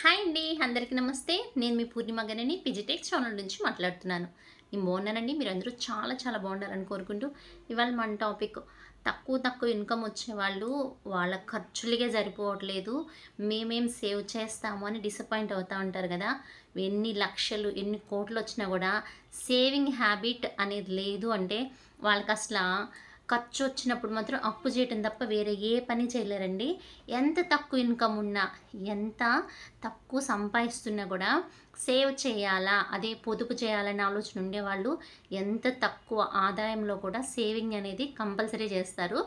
Hi అండి అందరికీ నమస్తే. నేను మీ పూర్ణిమ గణని పిజిటెక్ ఛానల్ నుంచి మాట్లాడుతున్నాను. నేను బాగున్నానండి మీరు అందరూ చాలా చాలా బాగుండాలని కోరుకుంటూ ఇవాళ మన టాపిక్ తక్కువ తక్కువ ఇన్కమ్ వచ్చేవాళ్ళు వాళ్ళ ఖర్చులకే సరిపోవట్లేదు. మేమేం సేవ్ చేస్తాము అని డిసప్పాయింట్ అవుతూ ఉంటారు కదా. ఎన్ని లక్షలు ఎన్ని కోట్లు వచ్చినా కూడా సేవింగ్ హ్యాబిట్ అనేది లేదు అంటే వాళ్ళకి అసలు ఖర్చు వచ్చినప్పుడు మాత్రం అప్పు చేయటం తప్ప వేరే ఏ పని చేయలేరండి. ఎంత తక్కువ ఇన్కమ్ ఉన్నా ఎంత తక్కువ సంపాదిస్తున్నా కూడా సేవ్ చేయాలా అదే పొదుపు చేయాలనే ఆలోచన ఉండేవాళ్ళు ఎంత తక్కువ ఆదాయంలో కూడా సేవింగ్ అనేది కంపల్సరీ చేస్తారు.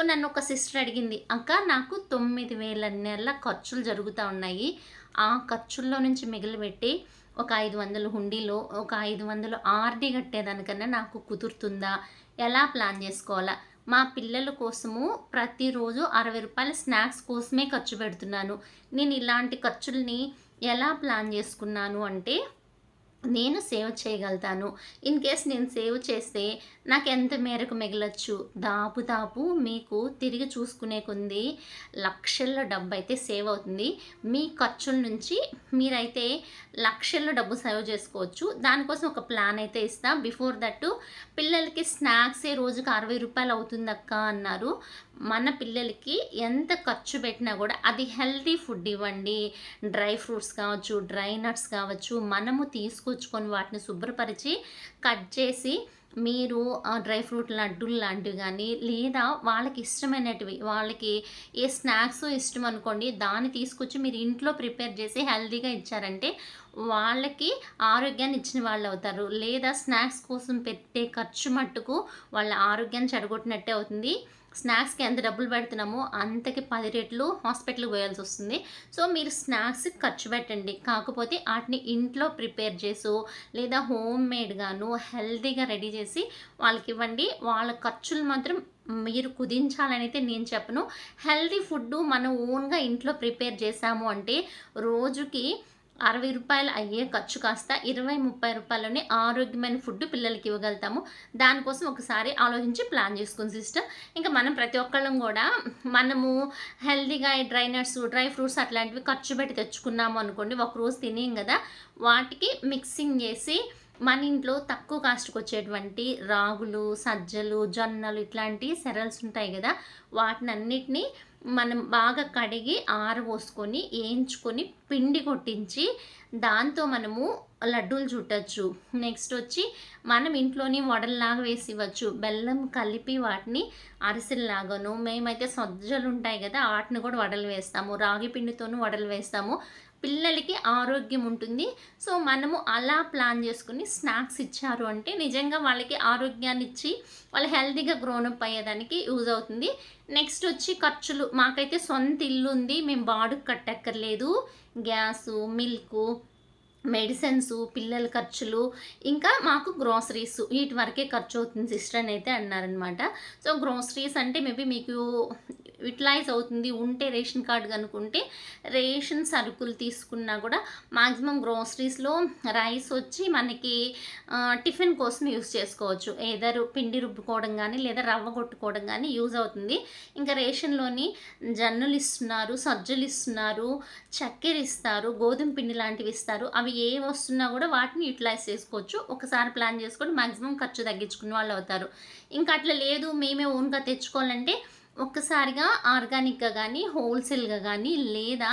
సో నన్ను ఒక సిస్టర్ అడిగింది అక్క నాకు తొమ్మిది వేల నెలల ఖర్చులు జరుగుతూ ఉన్నాయి. ఆ ఖర్చుల్లో నుంచి మిగిలిపెట్టి ఒక ఐదు వందలు హుండీలో ఒక ఐదు వందలు ఆర్డీ కట్టేదానికన్నా నాకు కుదురుతుందా? ఎలా ప్లాన్ చేసుకోవాలా? మా పిల్లల కోసము ప్రతిరోజు అరవై రూపాయల స్నాక్స్ కోసమే ఖర్చు పెడుతున్నాను. నేను ఇలాంటి ఖర్చుల్ని ఎలా ప్లాన్ చేసుకున్నాను అంటే నేను సేవ్ చేయగలుగుతాను. ఇన్ కేస్ నేను సేవ్ చేస్తే నాకు ఎంత మేరకు మిగలచ్చు? దాపు దాపు మీకు తిరిగి చూసుకునే కొంది లక్షల్లో డబ్బు అయితే సేవ్ అవుతుంది. మీ ఖర్చుల నుంచి మీరైతే లక్షల్లో డబ్బు సేవ్ చేసుకోవచ్చు. దానికోసం ఒక ప్లాన్ అయితే ఇస్తా. బిఫోర్ దట్టు పిల్లలకి స్నాక్సే రోజుకి అరవై రూపాయలు అవుతుందక్క అన్నారు. మన పిల్లలకి ఎంత ఖర్చు పెట్టినా కూడా అది హెల్తీ ఫుడ్ ఇవ్వండి. డ్రై ఫ్రూట్స్ కావచ్చు డ్రై నట్స్ కావచ్చు మనము తీసుకొచ్చుకొని వాటిని శుభ్రపరిచి కట్ చేసి మీరు డ్రై ఫ్రూట్ లడ్డూలు లాంటివి కానీ లేదా వాళ్ళకి ఇష్టమైనటివి వాళ్ళకి ఏ స్నాక్స్ ఇష్టం అనుకోండి దాన్ని తీసుకొచ్చి మీరు ఇంట్లో ప్రిపేర్ చేసి హెల్తీగా ఇచ్చారంటే వాళ్ళకి ఆరోగ్యాన్ని ఇచ్చిన వాళ్ళు అవుతారు. లేదా స్నాక్స్ కోసం పెట్టే ఖర్చు మట్టుకు వాళ్ళ ఆరోగ్యాన్ని చెడగొట్టినట్టే అవుతుంది. స్నాక్స్కి ఎంత డబ్బులు పెడుతున్నామో అంతకి పది రెట్లు హాస్పిటల్కి పోయాల్సి వస్తుంది. సో మీరు స్నాక్స్ ఖర్చు పెట్టండి. కాకపోతే వాటిని ఇంట్లో ప్రిపేర్ చేసు లేదా హోమ్ మేడ్గాను హెల్తీగా రెడీ చేసి వాళ్ళకి ఇవ్వండి. వాళ్ళ ఖర్చులు మాత్రం మీరు కుదించాలని అయితే నేను చెప్పను. హెల్తీ ఫుడ్ మనం ఓన్గా ఇంట్లో ప్రిపేర్ చేసాము అంటే రోజుకి అరవై రూపాయలు అయ్యే ఖర్చు కాస్త ఇరవై ముప్పై రూపాయలని ఆరోగ్యమైన ఫుడ్ పిల్లలకి ఇవ్వగలుగుతాము. దానికోసం ఒకసారి ఆలోచించి ప్లాన్ చేసుకుని సిస్టర్. ఇంకా మనం ప్రతి ఒక్కళ్ళం కూడా మనము హెల్దీగా డ్రై నట్స్ డ్రై ఫ్రూట్స్ అట్లాంటివి ఖర్చు పెట్టి తెచ్చుకున్నాము అనుకోండి ఒక రోజు తినేం కదా. వాటికి మిక్సింగ్ చేసి మన ఇంట్లో తక్కువ కాస్ట్కి వచ్చేటువంటి రాగులు సజ్జలు జొన్నలు ఇట్లాంటి సెరల్స్ ఉంటాయి కదా. వాటిని అన్నిటినీ మనం బాగా కడిగి ఆరబోసుకొని వేయించుకొని పిండి కొట్టించి దాంతో మనము లడ్డూలు చుట్టచ్చు. నెక్స్ట్ వచ్చి మనం ఇంట్లోని వడల్లాగా వేసి ఇవ్వచ్చు. బెల్లం కలిపి వాటిని అరిసెల్లాగాను మేమైతే సజ్జలు ఉంటాయి కదా వాటిని కూడా వడలు వేస్తాము. రాగి పిండితోనూ వడలు వేస్తాము. పిల్లలకి ఆరోగ్యం ఉంటుంది. సో మనము అలా ప్లాన్ చేసుకుని స్నాక్స్ ఇచ్చారు అంటే నిజంగా వాళ్ళకి ఆరోగ్యాన్ని ఇచ్చి వాళ్ళు హెల్తీగా గ్రోనప్ అయ్యేదానికి యూజ్ అవుతుంది. నెక్స్ట్ వచ్చి ఖర్చులు. మాకైతే సొంత ఇల్లు ఉంది. మేము బాడుకు కట్టక్కర్లేదు. గ్యాసు మిల్కు మెడిసిన్స్ పిల్లల ఖర్చులు ఇంకా మాకు గ్రోసరీస్. వీటి వరకే ఖర్చు అవుతుంది సిస్టర్ అని అయితే అన్నారనమాట సో గ్రోసరీస్ అంటే మేబీ మీకు యూటిలైజ్ అవుతుంది. ఉంటే రేషన్ కార్డు కనుక్కుంటే రేషన్ సరుకులు తీసుకున్నా కూడా మాక్సిమం గ్రోసరీస్లో రైస్ వచ్చి మనకి టిఫిన్ కోసం యూస్ చేసుకోవచ్చు. ఏదర్ పిండి రుబ్బుకోవడం కానీ లేదా రవ్వ కొట్టుకోవడం కానీ యూజ్ అవుతుంది. ఇంకా రేషన్లోని జన్నులు ఇస్తున్నారు సజ్జలు ఇస్తున్నారు చక్కెర ఇస్తారు గోధుమ పిండి లాంటివి ఇస్తారు. అవి ఏ వస్తున్నా కూడా వాటిని యూటిలైజ్ చేసుకోవచ్చు. ఒకసారి ప్లాన్ చేసుకొని మాక్సిమం ఖర్చు తగ్గించుకునే వాళ్ళు అవుతారు. ఇంకా అట్లా లేదు మేమే ఓన్గా తెచ్చుకోవాలంటే ఒక్కసారిగా ఆర్గానిక్గా కానీ హోల్సేల్గా కానీ లేదా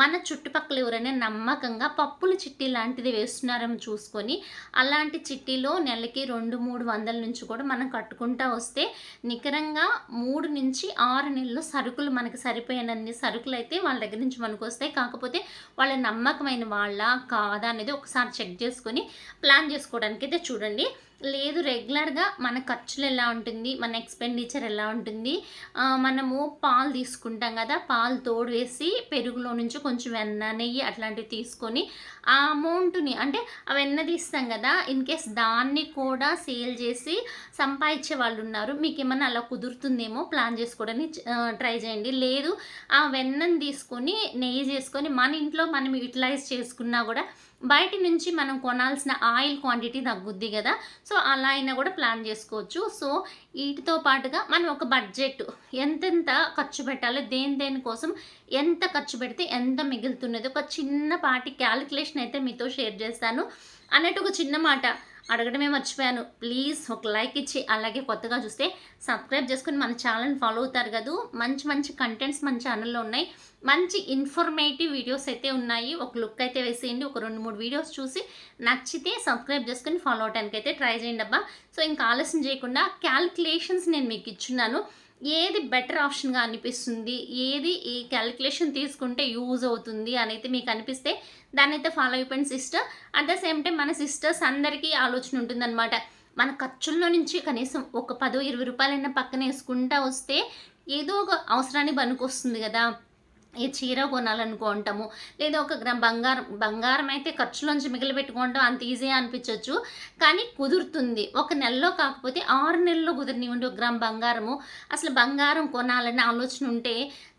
మన చుట్టుపక్కల ఎవరైనా నమ్మకంగా పప్పుల చిట్టి లాంటిది వేస్తున్నారని చూసుకొని అలాంటి చిట్టీలో నెలకి రెండు మూడు వందల నుంచి కూడా మనం కట్టుకుంటా వస్తే నికరంగా మూడు నుంచి ఆరు నెలలు సరుకులు మనకి సరిపోయినన్ని సరుకులు అయితే వాళ్ళ దగ్గర నుంచి మనకు వస్తాయి కాకపోతే వాళ్ళ నమ్మకమైన వాళ్ళ కాదా అనేది ఒకసారి చెక్ చేసుకొని ప్లాన్ చేసుకోవడానికి అయితే చూడండి. లేదు రెగ్యులర్గా మన ఖర్చులు ఎలా ఉంటుంది మన ఎక్స్పెండిచర్ ఎలా ఉంటుంది మనము పాలు తీసుకుంటాం కదా పాలు తోడు వేసి పెరుగులో నుంచి కొంచెం వెన్న నెయ్యి అట్లాంటివి తీసుకొని ఆ అమౌంట్ని అంటే ఆ వెన్న తీస్తాం కదా ఇన్ కేస్ దాన్ని కూడా సేల్ చేసి సంపాదించే వాళ్ళు ఉన్నారు మీకు ఏమన్నా అలా కుదురుతుందేమో ప్లాన్ చేసుకోవడానికి ట్రై చేయండి. లేదు ఆ వెన్నను తీసుకొని నెయ్యి చేసుకొని మన ఇంట్లో మనం యూటిలైజ్ చేసుకున్నా కూడా బయట నుంచి మనం కొనాల్సిన ఆయిల్ క్వాంటిటీ తగ్గుద్ది కదా. సో అలా అయినా కూడా ప్లాన్ చేసుకోవచ్చు. సో వీటితో పాటుగా మనం ఒక బడ్జెట్ ఎంతెంత ఖర్చు పెట్టాలో దేని దేనికోసం ఎంత ఖర్చు పెడితే ఎంత మిగులుతున్నది. ఒక చిన్నపాటి క్యాలిక్యులేషన్ అయితే మీతో షేర్ చేస్తాను. అన్నట్టు ఒక చిన్న మాట అడగడమే మర్చిపోయాను. ప్లీజ్ ఒక లైక్ ఇచ్చి అలాగే కొత్తగా చూస్తే సబ్స్క్రైబ్ చేసుకుని మన ఛానల్ని ఫాలో అవుతారు కదా. మంచి మంచి కంటెంట్స్ మన ఛానల్లో ఉన్నాయి. మంచి ఇన్ఫర్మేటివ్ వీడియోస్ అయితే ఉన్నాయి. ఒక లుక్ అయితే వేసేయండి. ఒక రెండు మూడు వీడియోస్ చూసి నచ్చితే సబ్స్క్రైబ్ చేసుకుని ఫాలో అవడానికి అయితే ట్రై చేయండి అబ్బా. సో ఇంకా ఆలస్యం చేయకుండా క్యాల్కులేషన్స్ నేను మీకు ఇచ్చున్నాను. ఏది బెటర్ ఆప్షన్గా అనిపిస్తుంది ఏది ఈ క్యాలిక్యులేషన్ తీసుకుంటే యూజ్ అవుతుంది అని అయితే మీకు అనిపిస్తే దాన్ని అయితే ఫాలో అయిపోయిన sister at the same time మన సిస్టర్స్ అందరికీ ఆలోచన ఉంటుందన్నమాట. మన ఖర్చుల్లో నుంచి కనీసం ఒక పదో ఇరవై రూపాయలైనా పక్కన వేసుకుంటా వస్తే ఏదో ఒక అవసరానికి పనికొస్తుంది కదా. ఈ చీర కొనాలనుకుంటాము లేదా ఒక గ్రామ్ బంగారం బంగారం అయితే ఖర్చులోంచి మిగిలిపెట్టుకోవడం అంత ఈజీ అనిపించవచ్చు కానీ కుదురుతుంది. ఒక నెలలో కాకపోతే ఆరు నెలల్లో కుదిరినివ్వండి ఒక గ్రామ్ బంగారము. అసలు బంగారం కొనాలనే ఆలోచన ఉంటే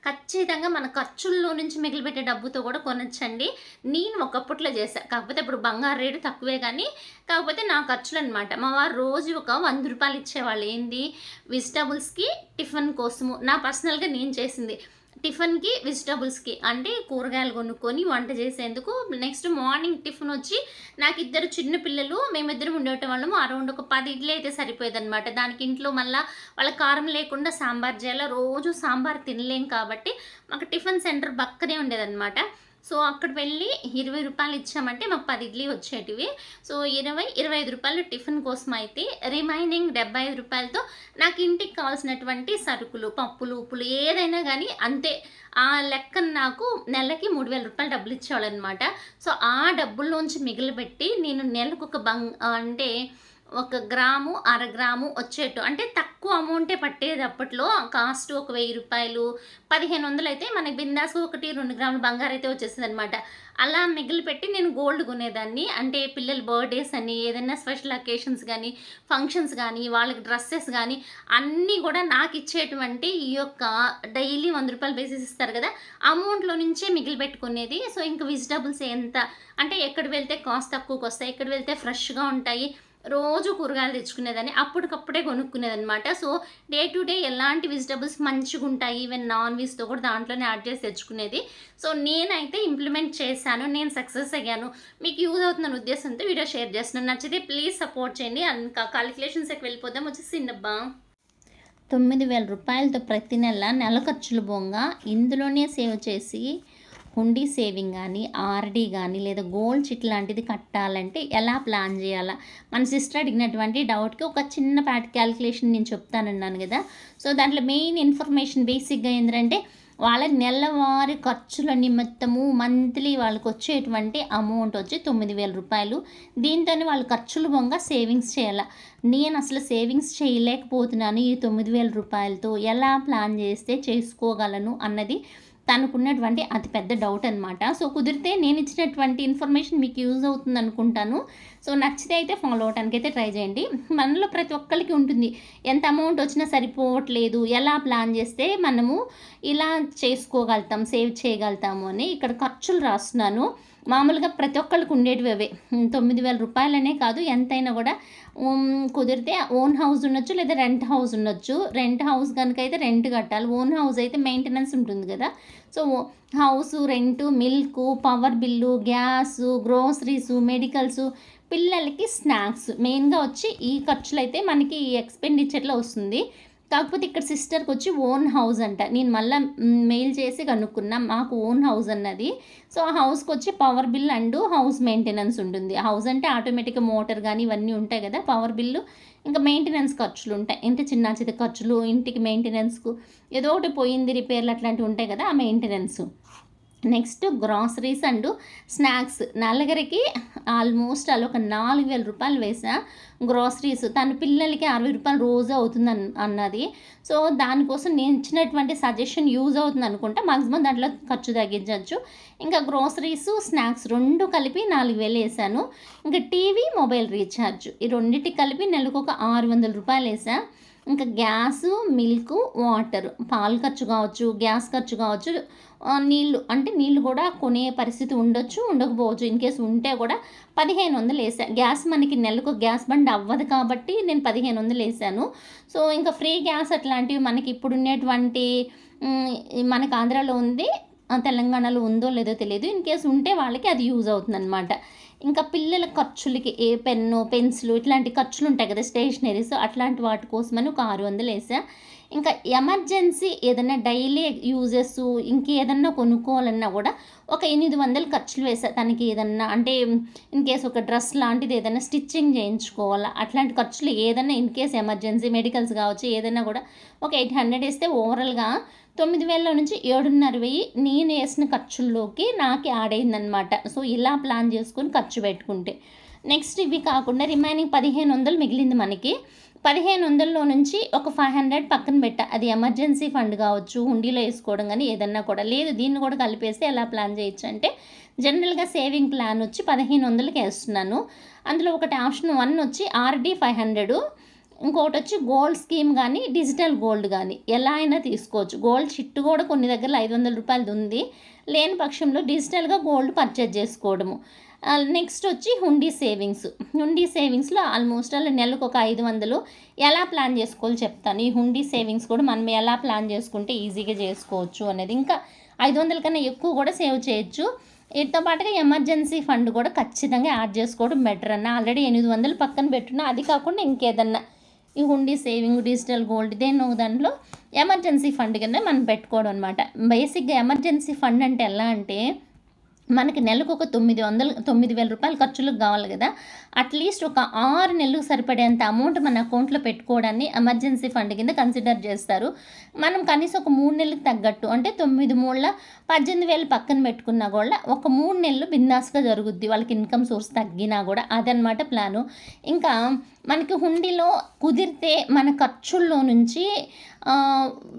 ఖచ్చితంగా మన ఖర్చుల్లో నుంచి మిగిలిపెట్టే డబ్బుతో కూడా కొనొచ్చండి. నేను ఒకప్పట్లో చేశాను కాకపోతే ఇప్పుడు బంగారు రేటు తక్కువే కానీ కాకపోతే నా ఖర్చులు అనమాట మా వారు రోజు ఒక వంద రూపాయలు ఇచ్చేవాళ్ళు. ఏంది? వెజిటబుల్స్కి టిఫిన్ కోసము. నా పర్సనల్గా నేను చేసింది. టిఫిన్కి వెజిటబుల్స్కి అంటే కూరగాయలు కొనుక్కొని వంట చేసేందుకు నెక్స్ట్ మార్నింగ్ టిఫిన్ వచ్చి నాకు ఇద్దరు చిన్న పిల్లలు మేమిద్దరం ఉండేట వాళ్ళము. అరౌండ్ ఒక పది ఇడ్లీ అయితే సరిపోయేదనమాట దానికి ఇంట్లో మళ్ళీ వాళ్ళ కారం లేకుండా సాంబార్ చేయాలి? రోజు సాంబార్ తినలేం కాబట్టి మాకు టిఫిన్ సెంటర్ పక్కనే ఉండేదన్నమాట. సో అక్కడ వెళ్ళి ఇరవై రూపాయలు ఇచ్చామంటే మాకు పది ఇడ్లీ వచ్చేటివి. సో ఇరవై ఇరవై ఐదు రూపాయలు టిఫిన్ కోసం అయితే రిమైనింగ్ డెబ్బై ఐదు రూపాయలతో నాకు ఇంటికి కావాల్సినటువంటి సరుకులు పప్పులు ఉప్పులు ఏదైనా కానీ అంతే. ఆ లెక్క నాకు నెలకి మూడు వేల రూపాయలు డబ్బులు ఇచ్చేవాళ్ళు అనమాట సో ఆ డబ్బుల్లోంచి మిగిలిపెట్టి నేను నెలకు ఒక బంగ్ అంటే ఒక గ్రాము అర గ్రాము వచ్చేట్టు. అంటే తక్కువ అమౌంటే పట్టేది అప్పట్లో. కాస్ట్ ఒక వెయ్యి రూపాయలు. పదిహేను వందలు అయితే మనకి బిందాసు ఒకటి రెండు గ్రాముల బంగారు అయితే వచ్చేసింది అనమాట అలా మిగిలి పెట్టి నేను గోల్డ్ కొనేదాన్ని. అంటే పిల్లల బర్త్డేస్ అని ఏదైనా స్పెషల్ అకేషన్స్ కానీ ఫంక్షన్స్ కానీ వాళ్ళకి డ్రెస్సెస్ కానీ అన్నీ కూడా నాకు ఇచ్చేటువంటి ఈ యొక్క డైలీ వంద రూపాయలు బేసిస్ ఇస్తారు కదా అమౌంట్లో నుంచే మిగిలి పెట్టుకునేది సో ఇంకా వెజిటబుల్స్ ఎంత? అంటే ఎక్కడ వెళ్తే కాస్ట్ తక్కువకి వస్తాయి ఎక్కడ వెళ్తే ఫ్రెష్గా ఉంటాయి రోజు కూరగాయలు తెచ్చుకునేదాన్ని అప్పటికప్పుడే కొనుక్కునేదనమాట సో డే టు డే ఎలాంటి వెజిటబుల్స్ మంచిగా ఉంటాయి ఈవెన్ నాన్ వెజ్తో కూడా దాంట్లోనే యాడ్ చేసి తెచ్చుకునేది. సో నేనైతే ఇంప్లిమెంట్ చేశాను నేను సక్సెస్ అయ్యాను. మీకు యూజ్ అవుతున్న ఉద్దేశంతో వీడియో షేర్ చేస్తున్నాను. నచ్చితే ప్లీజ్ సపోర్ట్ చేయండి. ఇంకా కాలిక్యులేషన్స్కి వెళ్ళిపోదాం? వచ్చేసి సిన్నబ్బా తొమ్మిది వేల రూపాయలతో ప్రతి నెల నెల ఖర్చులు బొంగ. ఇందులోనే సేవ్ చేసి హుండీ సేవింగ్ కానీ ఆర్డీ కానీ లేదా గోల్డ్ చిట్ లాంటిది కట్టాలంటే ఎలా ప్లాన్ చేయాలా? మన సిస్టర్ అడిగినటువంటి డౌట్కి ఒక చిన్న ప్యాట్ క్యాలిక్యులేషన్ నేను చెప్తానన్నాను కదా. సో దాంట్లో మెయిన్ ఇన్ఫర్మేషన్ బేసిక్గా ఏంటంటే వాళ్ళ నెలవారి ఖర్చుల నిమిత్తము మంత్లీ వాళ్ళకి వచ్చేటువంటి అమౌంట్ వచ్చి తొమ్మిది వేల రూపాయలు. దీంతో వాళ్ళు ఖర్చులు బొంగ సేవింగ్స్ చేయాలి? నేను అసలు సేవింగ్స్ చేయలేకపోతున్నాను ఈ తొమ్మిది వేల రూపాయలతో. ఎలా ప్లాన్ చేస్తే చేసుకోగలను అన్నది తనకున్నటువంటి అతి పెద్ద డౌట్ అనమాట సో కుదిరితే నేను ఇచ్చినటువంటి ఇన్ఫర్మేషన్ మీకు యూజ్ అవుతుంది అనుకుంటాను. సో నచ్చితే అయితే ఫాలో అవడానికి అయితే ట్రై చేయండి. మనలో ప్రతి ఒక్కరికి ఉంటుంది. ఎంత అమౌంట్ వచ్చినా సరిపోవట్లేదు. ఎలా ప్లాన్ చేస్తే మనము ఇలా చేసుకోగలుగుతాం సేవ్ చేయగలుగుతాము అని ఇక్కడ ఖర్చులు రాస్తున్నాను. మామూలుగా ప్రతి ఒక్కరికి ఉండేటివి అవే. తొమ్మిది వేల రూపాయలనే కాదు ఎంతైనా కూడా. కుదిరితే ఓన్ హౌస్ ఉండొచ్చు లేదా రెంట్ హౌస్ ఉండొచ్చు. రెంట్ హౌస్ కనుక అయితే రెంట్ కట్టాలి. ఓన్ హౌస్ అయితే మెయింటెనెన్స్ ఉంటుంది కదా. So house rent milk power bill gas groceries medicals పిల్లలకి స్నాక్స్. మెయిన్గా వచ్చి ఈ ఖర్చులు అయితే మనకి ఈ ఎక్స్పెండిచర్లో వస్తుంది. కాకపోతే ఇక్కడ సిస్టర్కి వచ్చి ఓన్ హౌస్ అంట. నేను మళ్ళీ మెయిల్ చేసి కనుక్కున్నా. మాకు ఓన్ హౌస్ అన్నది. సో ఆ హౌస్కి వచ్చి power bill and house maintenance ఉంటుంది. హౌస్ అంటే ఆటోమేటిక్గా మోటార్ కానీ ఇవన్నీ ఉంటాయి కదా. పవర్ బిల్లు ఇంకా మెయింటెనెన్స్ ఖర్చులు ఉంటాయి. ఎంత చిన్న చిన్న ఖర్చులు ఇంటికి మెయింటెనెన్స్కు ఏదో ఒకటి పోయింది రిపేర్లు అట్లాంటివి ఉంటాయి కదా ఆ maintenance. Next groceries and snacks. నలుగురికి ఆల్మోస్ట్ అలా ఒక నాలుగు వేల రూపాయలు వేసా గ్రాసరీస్. తన పిల్లలకి అరవై రూపాయలు రోజు అవుతుంది అన్నది. సో దానికోసం నేను ఇచ్చినటువంటి సజెషన్ యూజ్ అవుతుంది అనుకుంటే మాక్సిమం దాంట్లో ఖర్చు తగ్గించవచ్చు. ఇంకా గ్రాసరీస్ స్నాక్స్ రెండు కలిపి నాలుగు వేలు వేసాను ఇంకా టీవీ మొబైల్ రీఛార్జ్ ఈ రెండింటికి కలిపి నెలకు ఒక ఆరు వందల రూపాయలు వేసా ఇంకా గ్యాసు మిల్క్ వాటర్. పాలు ఖర్చు కావచ్చు గ్యాస్ ఖర్చు కావచ్చు నీళ్ళు. అంటే నీళ్ళు కూడా కొనే పరిస్థితి ఉండొచ్చు ఉండకపోవచ్చు. ఇన్ కేసు ఉంటే కూడా పదిహేను వందలు వేసా. గ్యాస్ మనకి నెలకు గ్యాస్ బండ్ అవ్వదు కాబట్టి నేను పదిహేను వందలు వేసాను. సో ఇంకా ఫ్రీ గ్యాస్ అట్లాంటివి మనకి ఇప్పుడు ఉండేటువంటి మనకు ఆంధ్రాలో ఉంది తెలంగాణలో ఉందో లేదో తెలియదు. ఇన్ కేసు ఉంటే వాళ్ళకి అది యూజ్ అవుతుంది అనమాట ఇంకా పిల్లల ఖర్చులకి ఏ పెన్ను పెన్సిల్ ఇట్లాంటి ఖర్చులు ఉంటాయి కదా స్టేషనరీస్ అట్లాంటి వాటి కోసమని ఒక ఆరు వందలు వేసా. ఇంకా ఎమర్జెన్సీ ఏదైనా డైలీ యూజెస్ ఇంకేదన్నా కొనుక్కోవాలన్నా కూడా ఒక ఎనిమిది వందలు ఖర్చులు వేసా. తనకి ఏదన్నా అంటే ఇన్ కేస్ ఒక డ్రెస్ లాంటిది ఏదైనా స్టిచ్చింగ్ చేయించుకోవాలా అట్లాంటి ఖర్చులు ఏదైనా ఇన్ కేస్ ఎమర్జెన్సీ మెడికల్స్ కావచ్చు ఏదైనా కూడా ఒక ఎయిట్ హండ్రెడ్ వేస్తే ఓవరాల్గా తొమ్మిది వేల నుంచి ఏడున్నర వెయ్యి నేను వేసిన ఖర్చుల్లోకి నాకు యాడ్ అయిందనమాట సో ఇలా ప్లాన్ చేసుకొని ఖర్చు పెట్టుకుంటే. నెక్స్ట్ ఇవి కాకుండా రిమైనింగ్ పదిహేను వందలు మిగిలింది మనకి. పదిహేను వందల్లో నుంచి ఒక ఫైవ్ హండ్రెడ్ పక్కన పెట్ట. అది ఎమర్జెన్సీ ఫండ్ కావచ్చు హుండీలో వేసుకోవడం కానీ ఏదన్నా కూడా. లేదు దీన్ని కూడా కలిపేస్తే ఎలా ప్లాన్ చేయొచ్చు అంటే జనరల్గా సేవింగ్ ప్లాన్ వచ్చి పదిహేను వందలకి వేస్తున్నాను. అందులో ఒకటి ఆప్షన్ వన్ వచ్చి ఆర్డీ ఫైవ్ హండ్రెడ్ ఇంకొకటి వచ్చి గోల్డ్ స్కీమ్ కానీ డిజిటల్ గోల్డ్ కానీ ఎలా అయినా తీసుకోవచ్చు. గోల్డ్ చిట్టు కూడా కొన్ని దగ్గర ఐదు వందల రూపాయలది ఉంది. లేని పక్షంలో డిజిటల్గా గోల్డ్ పర్చేజ్ చేసుకోవడము. నెక్స్ట్ వచ్చి హుండీ సేవింగ్స్. హుండీ సేవింగ్స్లో ఆల్మోస్ట్ అలా నెలకు ఒక ఐదు వందలు. ఎలా ప్లాన్ చేసుకోవాలో చెప్తాను. ఈ హుండీ సేవింగ్స్ కూడా మనం ఎలా ప్లాన్ చేసుకుంటే ఈజీగా చేసుకోవచ్చు అనేది. ఇంకా ఐదు వందల కన్నా ఎక్కువ కూడా సేవ్ చేయొచ్చు. వీటితో పాటుగా ఎమర్జెన్సీ ఫండ్ కూడా ఖచ్చితంగా యాడ్ చేసుకోవడం బెటర్ అన్న. ఆల్రెడీ ఎనిమిది వందలు పక్కన పెట్టున్నా. అది కాకుండా ఇంకేదన్నా ఈ హుండీ సేవింగ్ డిజిటల్ గోల్డ్ ఇదేనో దాంట్లో ఎమర్జెన్సీ ఫండ్ కింద మనం పెట్టుకోవడం అనమాట బేసిక్గా ఎమర్జెన్సీ ఫండ్ అంటే ఎలా అంటే మనకి నెలకు ఒక తొమ్మిది వందలు తొమ్మిది వేల రూపాయలు ఖర్చులకు కావాలి కదా. అట్లీస్ట్ ఒక ఆరు నెలలకు సరిపడేంత అమౌంట్ మన అకౌంట్లో పెట్టుకోవడాన్ని ఎమర్జెన్సీ ఫండ్ కింద కన్సిడర్ చేస్తారు. మనం కనీసం ఒక మూడు నెలలకు తగ్గట్టు అంటే తొమ్మిది మూడుల పద్దెనిమిది వేలు పక్కన పెట్టుకున్నా కూడా ఒక మూడు నెలలు బిందాస్గా జరుగుద్ది. వాళ్ళకి ఇన్కమ్ సోర్స్ తగ్గినా కూడా అదనమాట ప్లాను ఇంకా మనకి హుండీలో కుదిరితే మన ఖర్చుల్లో నుంచి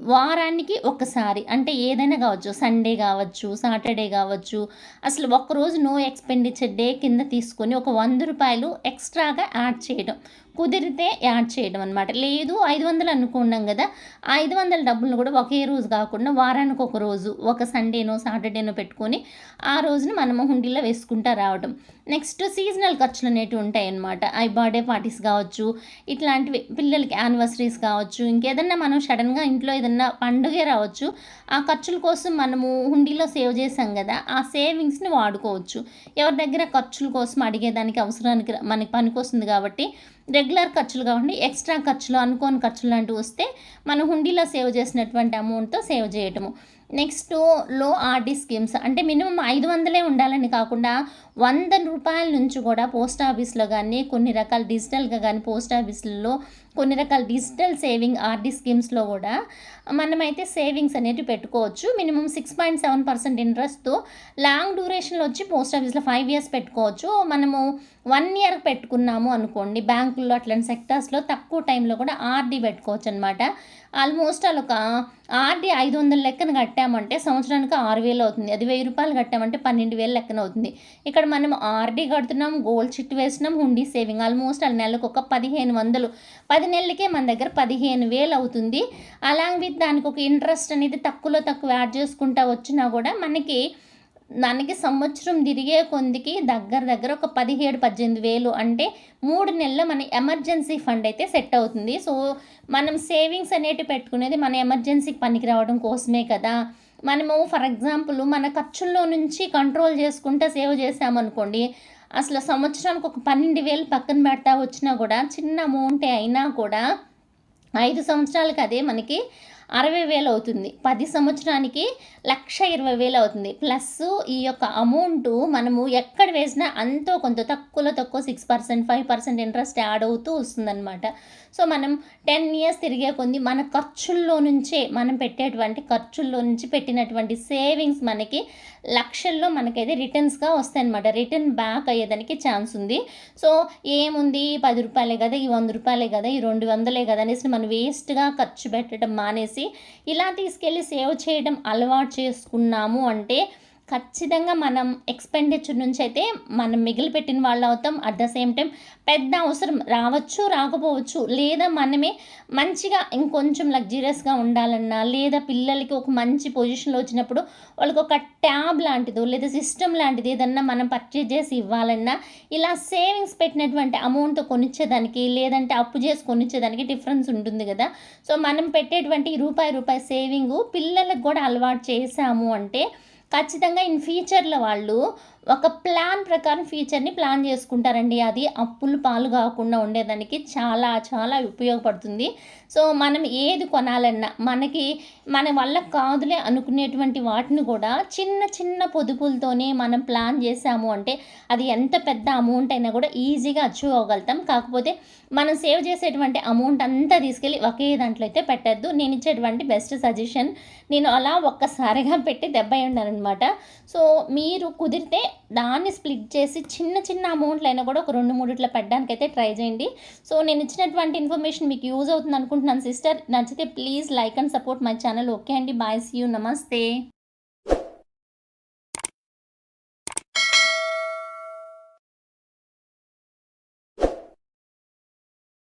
వారానికి ఒకసారి. అంటే ఏదైనా కావచ్చు. సండే కావచ్చు సాటర్డే కావచ్చు. అసలు ఒక్కరోజు నో ఎక్స్పెండిచర్ డే కింద తీసుకొని ఒక వంద రూపాయలు ఎక్స్ట్రాగా యాడ్ చేయడం కుదిరితే యాడ్ చేయడం అనమాట లేదు ఐదు వందలు అనుకున్నాం కదా ఆ ఐదు వందల డబ్బులను కూడా ఒకే రోజు కాకుండా వారానికి ఒక రోజు ఒక సండేనో సాటర్డేనో పెట్టుకొని ఆ రోజున మనము హుండీలో వేసుకుంటా రావడం. నెక్స్ట్ సీజనల్ ఖర్చులు అనేటివి ఉంటాయి అన్నమాట. ఐ బర్త్డే పార్టీస్ కావచ్చు ఇట్లాంటివి పిల్లలకి యానివర్సరీస్ కావచ్చు ఇంకేదన్నా మనం సడన్గా ఇంట్లో ఏదన్నా పండుగే రావచ్చు ఆ ఖర్చుల కోసం మనము హుండీలో సేవ్ చేసాం కదా ఆ సేవింగ్స్ని వాడుకోవచ్చు. ఎవరి దగ్గర ఖర్చుల కోసం అడిగేదానికి అవసరానికి మనకి పనికొస్తుంది కాబట్టి రెగ్యులర్ ఖర్చులు కావండి ఎక్స్ట్రా ఖర్చులు అనుకోని ఖర్చులు లాంటివి వస్తే మనం హుండీలో సేవ్ చేసినటువంటి అమౌంట్తో సేవ్ చేయటము. నెక్స్ట్లో ఆర్డీ స్కీమ్స్ అంటే మినిమం ఐదు వందలే ఉండాలని కాకుండా వంద రూపాయల నుంచి కూడా పోస్ట్ ఆఫీస్లో కానీ కొన్ని రకాల డిజిటల్గా కానీ పోస్ట్ ఆఫీసులలో కొన్ని రకాల డిజిటల్ సేవింగ్ ఆర్డీ స్కీమ్స్లో కూడా మనమైతే సేవింగ్స్ అనేవి పెట్టుకోవచ్చు. Minimum six point seven percent ఇంట్రెస్ట్తో లాంగ్ డ్యూరేషన్లో వచ్చి పోస్ట్ ఆఫీస్లో ఫైవ్ ఇయర్స్ పెట్టుకోవచ్చు. మనము వన్ ఇయర్ పెట్టుకున్నాము అనుకోండి బ్యాంకుల్లో అట్లాంటి సెక్టర్స్లో తక్కువ టైంలో కూడా ఆర్డీ పెట్టుకోవచ్చు అనమాట ఆల్మోస్ట్ అలా ఒక ఆర్డీ ఐదు వందల లెక్కన కట్టామంటే సంవత్సరానికి ఆరు వేలు అవుతుంది. అది వెయ్యి రూపాయలు కట్టామంటే పన్నెండు వేలు లెక్కన అవుతుంది. ఇక్కడ మనం ఆర్డీ కడుతున్నాం గోల్డ్ చిట్ వేస్తున్నాం హుండీ సేవింగ్. ఆల్మోస్ట్ ఆ నెలకు ఒక పదిహేను వందలు. పది నెలలకే మన దగ్గర పదిహేను వేలు అవుతుంది. అలాంగ్ విత్ దానికి ఒక ఇంట్రెస్ట్ అనేది తక్కువలో తక్కువ యాడ్ చేసుకుంటా వచ్చినా కూడా మనకి దానికి సంవత్సరం తిరిగే కొందికి దగ్గర దగ్గర ఒక పదిహేడు పద్దెనిమిది వేలు అంటే మూడు నెలల మన ఎమర్జెన్సీ ఫండ్ అయితే సెట్ అవుతుంది. సో మనం సేవింగ్స్ అనేటివి పెట్టుకునేది మన ఎమర్జెన్సీకి పనికి రావడం కోసమే కదా. మనము ఫర్ ఎగ్జాంపుల్ మన ఖర్చుల్లో నుంచి కంట్రోల్ చేసుకుంటా సేవ్ చేసామనుకోండి అసలు సంవత్సరానికి ఒక పన్నెండు వేలు పక్కన పెడతా వచ్చినా కూడా చిన్న అమౌంటే అయినా కూడా ఐదు సంవత్సరాలకి అదే మనకి అరవై వేలు అవుతుంది. పది సంవత్సరానికి లక్ష ఇరవై వేలు అవుతుంది. ప్లస్ ఈ యొక్క అమౌంట్ మనము ఎక్కడ వేసినా అంతో కొంత తక్కువలో తక్కువ six percent five percent interest add అవుతూ వస్తుందన్నమాట. సో మనం టెన్ ఇయర్స్ తిరిగే కొంది మన ఖర్చుల్లో నుంచే మనం పెట్టేటువంటి ఖర్చుల్లో నుంచి పెట్టినటువంటి సేవింగ్స్ మనకి లక్షల్లో మనకైతే రిటర్న్స్గా వస్తాయన్నమాట. రిటర్న్ బ్యాక్ అయ్యేదానికి ఛాన్స్ ఉంది. సో ఏముంది? పది రూపాయలే కదా ఈ వంద రూపాయలే కదా ఈ రెండు వందలే కదా అనేసి మనం వేస్ట్గా ఖర్చు పెట్టడం మానేసి ఇలా తీసుకెళ్ళి సేవ్ చేయడం అలవాటు చేసుకున్నాము అంటే ఖచ్చితంగా మనం ఎక్స్‌పెండిచర్ నుంచి అయితే మనం మిగిలిపెట్టిన వాళ్ళు అవుతాం. అట్ ద సేమ్ టైం పెద్ద అవసరం రావచ్చు, రాకపోవచ్చు. లేదా మనమే మంచిగా ఇంకొంచెం లగ్జూరియస్‌గా ఉండాలన్నా, లేదా పిల్లలకి ఒక మంచి పొజిషన్‌లో వచ్చినప్పుడు వాళ్ళకొక ట్యాబ్ లాంటిదో, లేదా సిస్టమ్ లాంటిది ఏదన్నా మనం పర్చేజ్ చేసి ఇవ్వాలన్నా, ఇలా సేవింగ్స్ పెట్టినటువంటి అమౌంట్‌తో కొనిచ్చేదానికి, లేదంటే అప్పు చేసి కొనిచ్చేదానికి డిఫరెన్స్ ఉంటుంది కదా సో, మనం పెట్టేటువంటి రూపాయి, రూపాయి సేవింగ్ పిల్లలకు కూడా అలవాటు చేసాము అంటే ఖచ్చితంగా ఇన్ ఫ్యూచర్‌లో వాళ్ళు ఒక ప్లాన్ ప్రకారం ఫ్యూచర్‌ని ప్లాన్ చేసుకుంటారండి. అది అప్పులు పాలు కాకుండా ఉండేదానికి చాలా, చాలా ఉపయోగపడుతుంది. సో, మనం ఏది కొనాలన్నా మనకి మన వల్ల కాదులే అనుకునేటువంటి వాటిని కూడా చిన్న, చిన్న పొదుపులతోనే మనం ప్లాన్ చేసాము అంటే అది ఎంత పెద్ద అమౌంట్ అయినా కూడా ఈజీగా అచీవ్ అవ్వగలుగుతాం. కాకపోతే మనం సేవ్ చేసేటువంటి అమౌంట్ అంతా తీసుకెళ్ళి ఒకే దాంట్లో అయితే పెట్టొద్దు. నేనిచ్చేటువంటి బెస్ట్ సజెషన్. నేను అలా ఒక్కసారిగా పెట్టి దెబ్బ దెబ్బయ్యున్నాననమాట. సో, మీరు కుదిరితే దాన్ని స్ప్లిట్ చేసి చిన్న, చిన్న అమౌంట్‌లైనా కూడా ఒక 2, 3 ఇట్లా పెట్టడానికైతే ట్రై చేయండి. సో, నేను ఇచ్చినటువంటి ఇన్ఫర్మేషన్ మీకు యూజ్ అవుతుంది అనుకుంటున్నాను సిస్టర్. నచ్చితే please like and support my channel. Okay అండి. బాయ్. See you. నమస్తే.